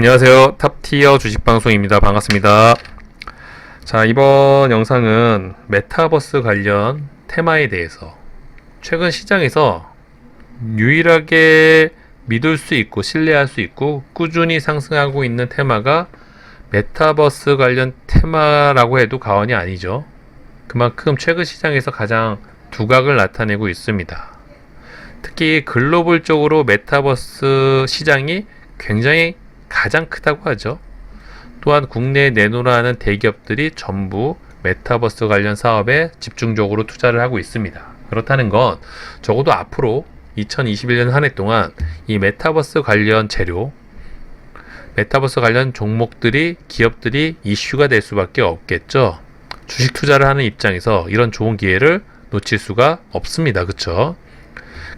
안녕하세요. 탑티어 주식방송입니다. 반갑습니다. 자, 이번 영상은 메타버스 관련 테마에 대해서 최근 시장에서 유일하게 믿을 수 있고 신뢰할 수 있고 꾸준히 상승하고 있는 테마가 메타버스 관련 테마라고 해도 과언이 아니죠. 그만큼 최근 시장에서 가장 두각을 나타내고 있습니다. 특히 글로벌적으로 메타버스 시장이 굉장히 가장 크다고 하죠. 또한 국내에 내놓으라는 대기업들이 전부 메타버스 관련 사업에 집중적으로 투자를 하고 있습니다. 그렇다는 건 적어도 앞으로 2021년 한 해 동안 이 메타버스 관련 재료, 메타버스 관련 종목들이 기업들이 이슈가 될 수밖에 없겠죠. 주식 투자를 하는 입장에서 이런 좋은 기회를 놓칠 수가 없습니다. 그렇죠?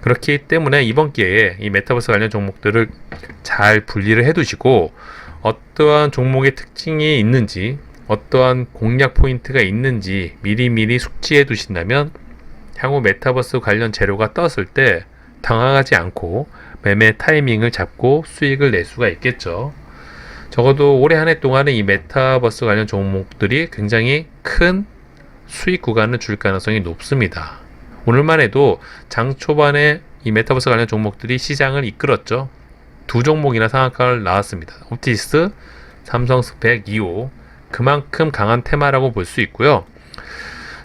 그렇기 때문에 이번 기회에 이 메타버스 관련 종목들을 잘 분리를 해 두시고 어떠한 종목의 특징이 있는지 어떠한 공략 포인트가 있는지 미리미리 숙지해 두신다면 향후 메타버스 관련 재료가 떴을 때 당황하지 않고 매매 타이밍을 잡고 수익을 낼 수가 있겠죠. 적어도 올해 한 해 동안은 이 메타버스 관련 종목들이 굉장히 큰 수익 구간을 줄 가능성이 높습니다. 오늘만 해도 장 초반에 이 메타버스 관련 종목들이 시장을 이끌었죠. 두 종목이나 상한가를 나왔습니다. 옵티스, 삼성 스펙, 2호 그만큼 강한 테마라고 볼 수 있고요.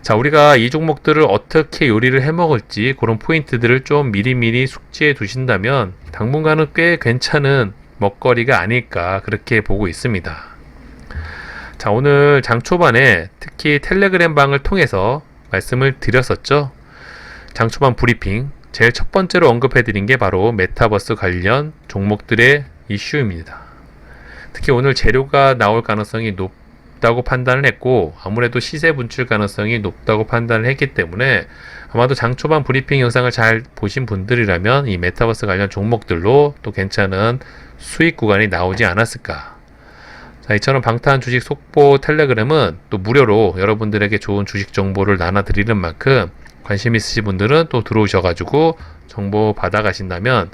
자, 우리가 이 종목들을 어떻게 요리를 해 먹을지 그런 포인트들을 좀 미리미리 숙지해 두신다면 당분간은 꽤 괜찮은 먹거리가 아닐까 그렇게 보고 있습니다. 자, 오늘 장 초반에 특히 텔레그램 방을 통해서 말씀을 드렸었죠. 장 초반 브리핑 제일 첫 번째로 언급해 드린 게 바로 메타버스 관련 종목들의 이슈입니다. 특히 오늘 재료가 나올 가능성이 높다고 판단을 했고 아무래도 시세 분출 가능성이 높다고 판단을 했기 때문에 아마도 장 초반 브리핑 영상을 잘 보신 분들이라면 이 메타버스 관련 종목들로 또 괜찮은 수익 구간이 나오지 않았을까. 자, 이처럼 방탄 주식 속보 텔레그램은 또 무료로 여러분들에게 좋은 주식 정보를 나눠 드리는 만큼 관심 있으신 분들은 또 들어오셔가지고 정보 받아 가신다면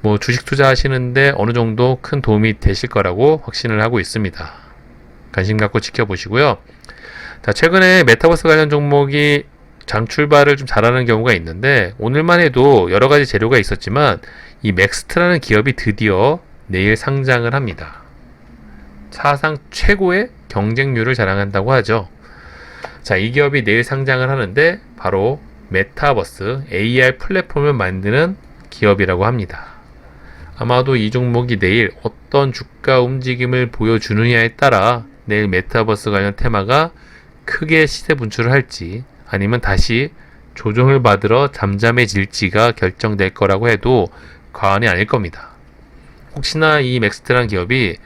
뭐 주식 투자하시는데 어느 정도 큰 도움이 되실 거라고 확신을 하고 있습니다. 관심 갖고 지켜보시고요. 자, 최근에 메타버스 관련 종목이 장 출발을 좀 잘하는 경우가 있는데 오늘만 해도 여러 가지 재료가 있었지만 이 맥스트라는 기업이 드디어 내일 상장을 합니다. 사상 최고의 경쟁률을 자랑한다고 하죠. 자, 이 기업이 내일 상장을 하는데 바로 메타버스 AR 플랫폼을 만드는 기업이라고 합니다. 아마도 이 종목이 내일 어떤 주가 움직임을 보여주느냐에 따라 내일 메타버스 관련 테마가 크게 시세 분출을 할지 아니면 다시 조정을 받으러 잠잠해질지가 결정될 거라고 해도 과언이 아닐 겁니다. 혹시나 이 맥스트란 기업이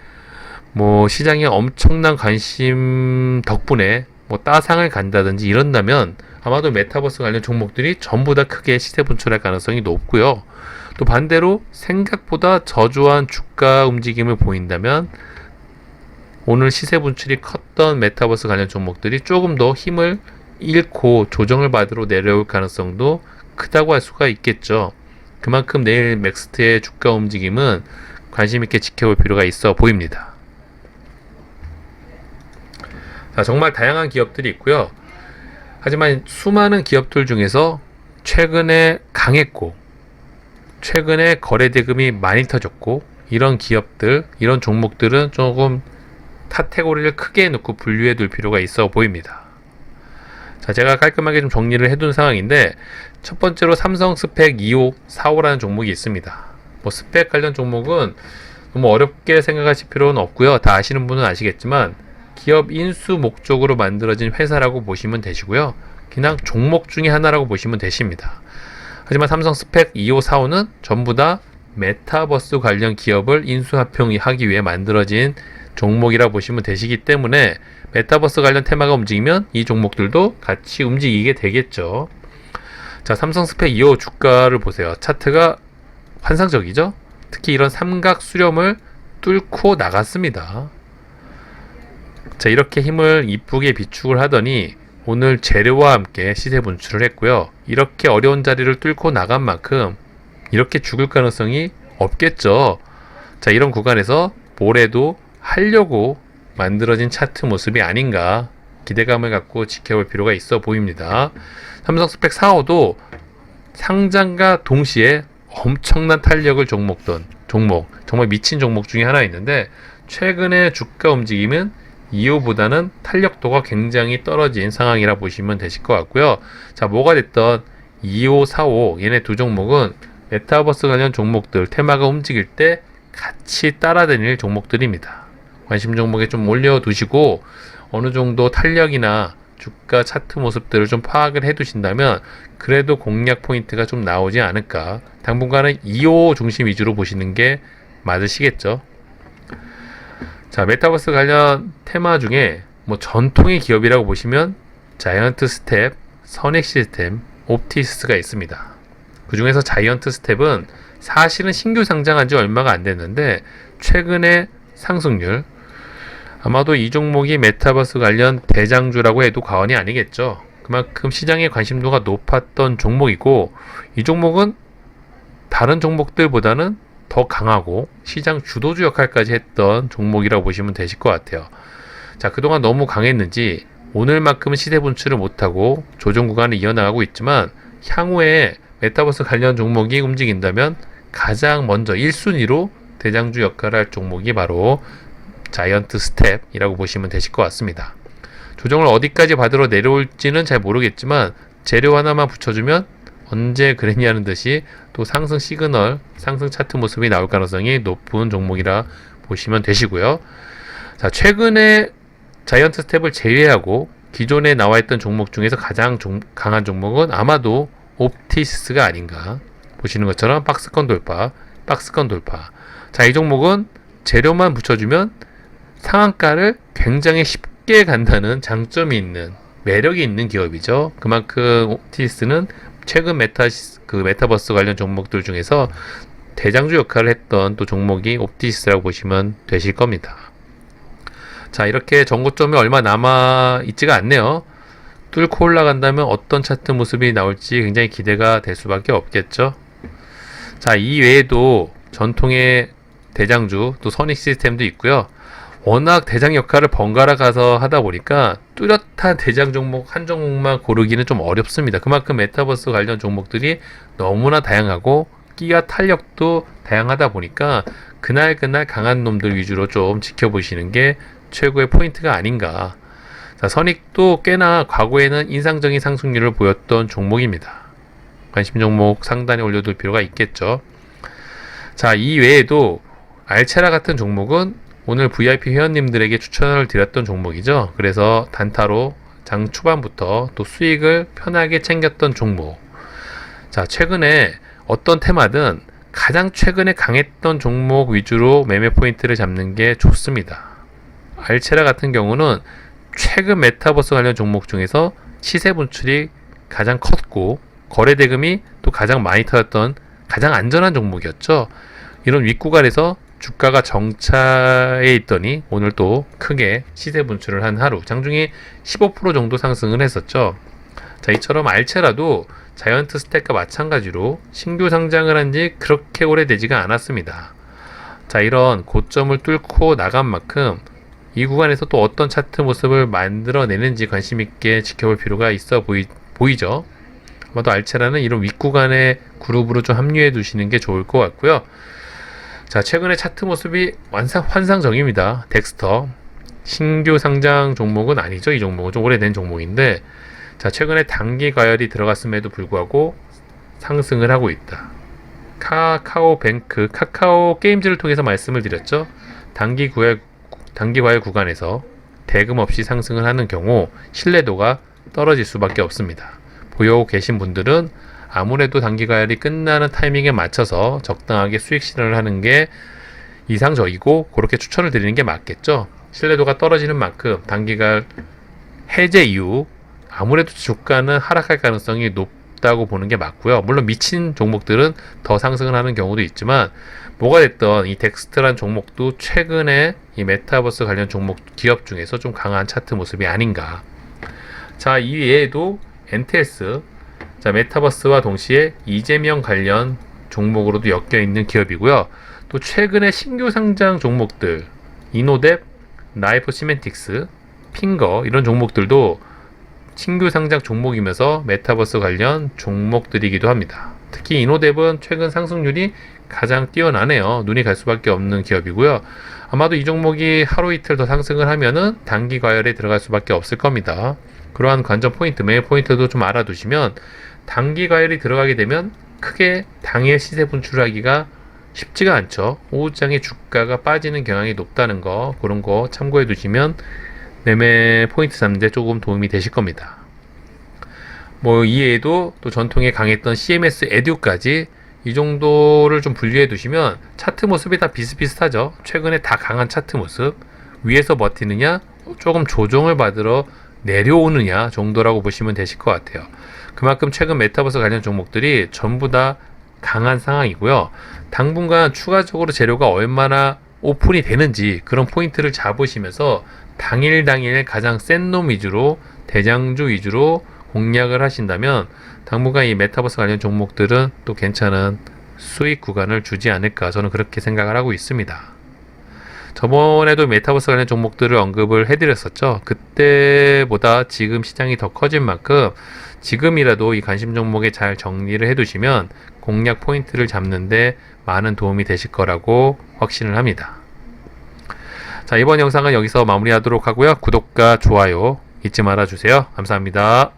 뭐 시장에 엄청난 관심 덕분에 뭐 따상을 간다든지 이런다면 아마도 메타버스 관련 종목들이 전부 다 크게 시세 분출할 가능성이 높고요. 또 반대로 생각보다 저조한 주가 움직임을 보인다면 오늘 시세 분출이 컸던 메타버스 관련 종목들이 조금 더 힘을 잃고 조정을 받으러 내려올 가능성도 크다고 할 수가 있겠죠. 그만큼 내일 맥스트의 주가 움직임은 관심 있게 지켜볼 필요가 있어 보입니다. 자, 정말 다양한 기업들이 있고요. 하지만 수많은 기업들 중에서 최근에 강했고, 최근에 거래 대금이 많이 터졌고, 이런 기업들, 이런 종목들은 조금 카테고리를 크게 놓고 분류해 둘 필요가 있어 보입니다. 자, 제가 깔끔하게 좀 정리를 해둔 상황인데, 첫 번째로 삼성 스펙 2호, 4호라는 종목이 있습니다. 뭐 스펙 관련 종목은 너무 어렵게 생각하실 필요는 없고요. 다 아시는 분은 아시겠지만, 기업 인수 목적으로 만들어진 회사라고 보시면 되시고요. 그냥 종목 중에 하나라고 보시면 되십니다. 하지만 삼성 스펙 2호, 4호는 전부 다 메타버스 관련 기업을 인수합병하기 위해 만들어진 종목이라 보시면 되시기 때문에 메타버스 관련 테마가 움직이면 이 종목들도 같이 움직이게 되겠죠. 자, 삼성 스펙 2호 주가를 보세요. 차트가 환상적이죠? 특히 이런 삼각 수렴을 뚫고 나갔습니다. 자, 이렇게 힘을 이쁘게 비축을 하더니 오늘 재료와 함께 시세 분출을 했고요. 이렇게 어려운 자리를 뚫고 나간 만큼 이렇게 죽을 가능성이 없겠죠. 자, 이런 구간에서 뭐래도 하려고 만들어진 차트 모습이 아닌가 기대감을 갖고 지켜볼 필요가 있어 보입니다. 삼성 스펙 4호도 상장과 동시에 엄청난 탄력을 종목던 종목 정말 미친 종목 중에 하나 있는데 최근에 주가 움직임은 2호보다는 탄력도가 굉장히 떨어진 상황이라 보시면 되실 것 같고요. 자 뭐가 됐던 2호, 4호 얘네 두 종목은 메타버스 관련 종목들 테마가 움직일 때 같이 따라다닐 종목들입니다. 관심 종목에 좀 올려두시고 어느 정도 탄력이나 주가 차트 모습들을 좀 파악을 해 두신다면 그래도 공략 포인트가 좀 나오지 않을까. 당분간은 2호 중심 위주로 보시는 게 맞으시겠죠. 자, 메타버스 관련 테마 중에 뭐 전통의 기업이라고 보시면 자이언트 스텝, 선액 시스템, 옵티스가 있습니다. 그 중에서 자이언트 스텝은 사실은 신규 상장한 지 얼마가 안 됐는데 최근에 상승률 아마도 이 종목이 메타버스 관련 대장주라고 해도 과언이 아니겠죠. 그만큼 시장의 관심도가 높았던 종목이고 이 종목은 다른 종목들보다는 더 강하고 시장 주도주 역할까지 했던 종목이라고 보시면 되실 것 같아요. 자, 그동안 너무 강했는지 오늘만큼은 시세 분출을 못하고 조정 구간을 이어나가고 있지만 향후에 메타버스 관련 종목이 움직인다면 가장 먼저 1순위로 대장주 역할을 할 종목이 바로 자이언트 스텝이라고 보시면 되실 것 같습니다. 조정을 어디까지 받으러 내려올지는 잘 모르겠지만 재료 하나만 붙여주면 언제 그랬냐는 듯이 또 상승 시그널, 상승 차트 모습이 나올 가능성이 높은 종목이라 보시면 되시고요. 자, 최근에 자이언트 스텝을 제외하고 기존에 나와 있던 종목 중에서 가장 종, 강한 종목은 아마도 옵티스가 아닌가 보시는 것처럼 박스권 돌파, 박스권 돌파. 자, 이 종목은 재료만 붙여주면 상한가를 굉장히 쉽게 간다는 장점이 있는 매력이 있는 기업이죠. 그만큼 옵티스는 최근 메타 그 메타버스 관련 종목들 중에서 대장주 역할을 했던 또 종목이 옵티스라고 보시면 되실 겁니다. 자, 이렇게 전고점이 얼마 남아 있지가 않네요. 뚫고 올라간다면 어떤 차트 모습이 나올지 굉장히 기대가 될 수밖에 없겠죠. 자, 이 외에도 전통의 대장주 또 선익 시스템도 있고요. 워낙 대장 역할을 번갈아 가서 하다 보니까 뚜렷한 대장 종목 한 종목만 고르기는 좀 어렵습니다. 그만큼 메타버스 관련 종목들이 너무나 다양하고 끼와 탄력도 다양하다 보니까 그날 그날 강한 놈들 위주로 좀 지켜보시는 게 최고의 포인트가 아닌가. 자, 선익도 꽤나 과거에는 인상적인 상승률을 보였던 종목입니다. 관심 종목 상단에 올려둘 필요가 있겠죠. 자, 이 외에도 알체라 같은 종목은 오늘 VIP 회원님들에게 추천을 드렸던 종목이죠. 그래서 단타로 장 초반부터 또 수익을 편하게 챙겼던 종목. 자, 최근에 어떤 테마든 가장 최근에 강했던 종목 위주로 매매 포인트를 잡는 게 좋습니다. 알체라 같은 경우는 최근 메타버스 관련 종목 중에서 시세 분출이 가장 컸고 거래 대금이 또 가장 많이 터졌던 가장 안전한 종목이었죠. 이런 윗구간에서 주가가 정차해 있더니 오늘 또 크게 시세 분출을 한 하루 장중에 15% 정도 상승을 했었죠. 자, 이처럼 알체라도 자이언트 스택과 마찬가지로 신규 상장을 한 지 그렇게 오래되지가 않았습니다. 자, 이런 고점을 뚫고 나간 만큼 이 구간에서 또 어떤 차트 모습을 만들어내는지 관심 있게 지켜볼 필요가 있어 보이, 보이죠. 아마도 알체라는 이런 윗구간의 그룹으로 좀 합류해 두시는 게 좋을 것 같고요. 자, 최근에 차트 모습이 완상, 환상적입니다. 덱스터. 신규 상장 종목은 아니죠. 이 종목은 좀 오래된 종목인데, 자, 최근에 단기 과열이 들어갔음에도 불구하고 상승을 하고 있다. 카카오 뱅크, 카카오 게임즈를 통해서 말씀을 드렸죠. 단기 과열, 단기 과열 구간에서 대금 없이 상승을 하는 경우 신뢰도가 떨어질 수밖에 없습니다. 보유 계신 분들은 아무래도 단기 가열이 끝나는 타이밍에 맞춰서 적당하게 수익 실현을 하는 게 이상적이고 그렇게 추천을 드리는 게 맞겠죠. 신뢰도가 떨어지는 만큼 단기가 해제 이후 아무래도 주가는 하락할 가능성이 높다고 보는 게 맞고요. 물론 미친 종목들은 더 상승을 하는 경우도 있지만 뭐가 됐던 이 덱스트란 종목도 최근에 이 메타버스 관련 종목 기업 중에서 좀 강한 차트 모습이 아닌가. 자, 이 외에도 NTS 자, 메타버스와 동시에 이재명 관련 종목으로도 엮여 있는 기업이고요. 또 최근에 신규 상장 종목들 이노뎁, 나이프 시멘틱스, 핑거 이런 종목들도 신규 상장 종목이면서 메타버스 관련 종목들이기도 합니다. 특히 이노뎁은 최근 상승률이 가장 뛰어나네요. 눈이 갈 수밖에 없는 기업이고요. 아마도 이 종목이 하루 이틀 더 상승을 하면은 단기 과열에 들어갈 수밖에 없을 겁니다. 그러한 관전 포인트, 매매 포인트도 좀 알아두시면 단기 과열이 들어가게 되면 크게 당일 시세 분출하기가 쉽지가 않죠. 오후장에 주가가 빠지는 경향이 높다는 거 그런 거 참고해 두시면 매매 포인트 잡는데 조금 도움이 되실 겁니다. 뭐 이외에도 또 전통에 강했던 CMS 에듀까지 이 정도를 좀 분류해 두시면 차트 모습이 다 비슷비슷하죠. 최근에 다 강한 차트 모습 위에서 버티느냐 조금 조정을 받으러 내려오느냐 정도라고 보시면 되실 것 같아요. 그만큼 최근 메타버스 관련 종목들이 전부 다 강한 상황이고요. 당분간 추가적으로 재료가 얼마나 오픈이 되는지 그런 포인트를 잡으시면서 당일 당일 가장 센 놈 위주로 대장주 위주로 공략을 하신다면 당분간 이 메타버스 관련 종목들은 또 괜찮은 수익 구간을 주지 않을까 저는 그렇게 생각을 하고 있습니다. 저번에도 메타버스 관련 종목들을 언급을 해드렸었죠. 그때보다 지금 시장이 더 커진 만큼 지금이라도 이 관심 종목에 잘 정리를 해두시면 공략 포인트를 잡는데 많은 도움이 되실 거라고 확신을 합니다. 자, 이번 영상은 여기서 마무리하도록 하고요. 구독과 좋아요 잊지 말아 주세요. 감사합니다.